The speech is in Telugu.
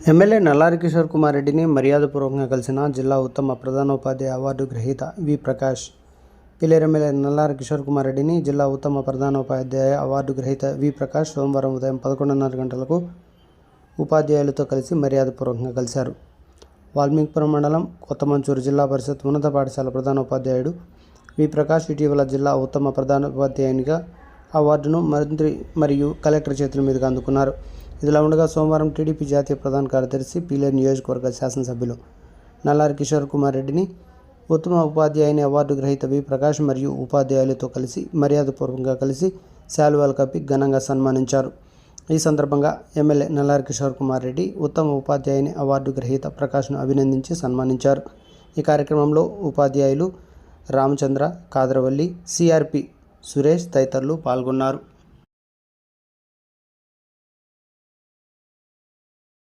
ఎమ్మెల్యే నల్లారి కిషోర్ కుమార్ రెడ్డిని మర్యాదపూర్వకంగా కలిసిన జిల్లా ఉత్తమ ప్రధానోపాధ్యాయ అవార్డు గ్రహీత వి ప్రకాష్. పిల్లేరు ఎమ్మెల్యే నల్లారి కిషోర్ కుమార్ రెడ్డిని జిల్లా ఉత్తమ ప్రధానోపాధ్యాయ అవార్డు గ్రహీత వి ప్రకాష్ సోమవారం ఉదయం పదకొండున్నర గంటలకు ఉపాధ్యాయులతో కలిసి మర్యాదపూర్వకంగా కలిశారు. వాల్మీకిపురం మండలం కొత్తమంచూరు జిల్లా పరిషత్ ఉన్నత పాఠశాల ప్రధానోపాధ్యాయుడు వి ప్రకాష్ ఇటీవల జిల్లా ఉత్తమ ప్రధానోపాధ్యాయునిగా అవార్డును మంత్రి మరియు కలెక్టర్ చేతుల మీదుగా అందుకున్నారు. ఇదిలా ఉండగా సోమవారం టీడీపీ జాతీయ ప్రధాన కార్యదర్శి పీలేరు నియోజకవర్గ శాసనసభ్యులు నల్లారి కిషోర్ కుమార్ రెడ్డిని ఉత్తమ ఉపాధ్యాయుని అవార్డు గ్రహీత వి ప్రకాష్ మరియు ఉపాధ్యాయులతో కలిసి మర్యాదపూర్వకంగా కలిసి శాలువాలు కప్పి ఘనంగా సన్మానించారు. ఈ సందర్భంగా ఎమ్మెల్యే నల్లారి కిషోర్ కుమార్ రెడ్డి ఉత్తమ ఉపాధ్యాయుని అవార్డు గ్రహీత ప్రకాష్ను అభినందించి సన్మానించారు. ఈ కార్యక్రమంలో ఉపాధ్యాయులు రామచంద్ర కాదరవల్లి సిఆర్పి సురేష్ తదితరులు పాల్గొన్నారు.